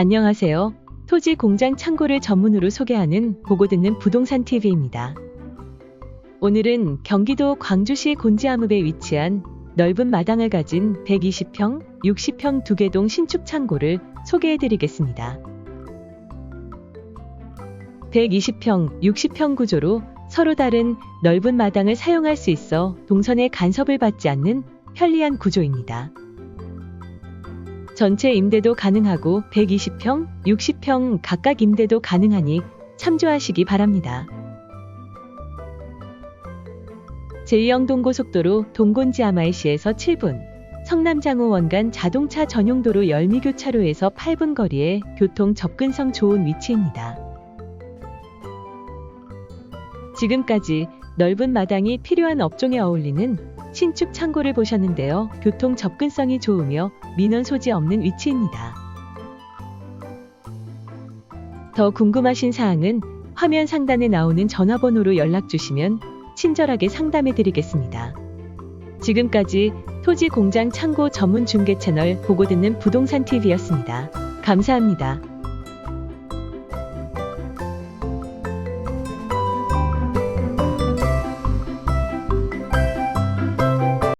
안녕하세요. 토지 공장 창고를 전문으로 소개하는 보고 듣는 부동산 TV입니다. 오늘은 경기도 광주시 곤지암읍에 위치한 넓은 마당을 가진 120평, 60평 두 개동 신축 창고를 소개해 드리겠습니다. 120평, 60평 구조로 서로 다른 넓은 마당을 사용할 수 있어 동선에 간섭을 받지 않는 편리한 구조입니다. 전체 임대도 가능하고 120평, 60평 각각 임대도 가능하니 참조하시기 바랍니다. 제2형 동고속도로 동곤지 아마이시에서 7분, 성남장호 원간 자동차 전용도로 열미교차로에서 8분 거리에 교통 접근성 좋은 위치입니다. 지금까지 넓은 마당이 필요한 업종에 어울리는 신축 창고를 보셨는데요. 교통 접근성이 좋으며 민원 소지 없는 위치입니다. 더 궁금하신 사항은 화면 상단에 나오는 전화번호로 연락 주시면 친절하게 상담해 드리겠습니다. 지금까지 토지 공장 창고 전문 중개 채널 보고 듣는 부동산 TV였습니다. 감사합니다.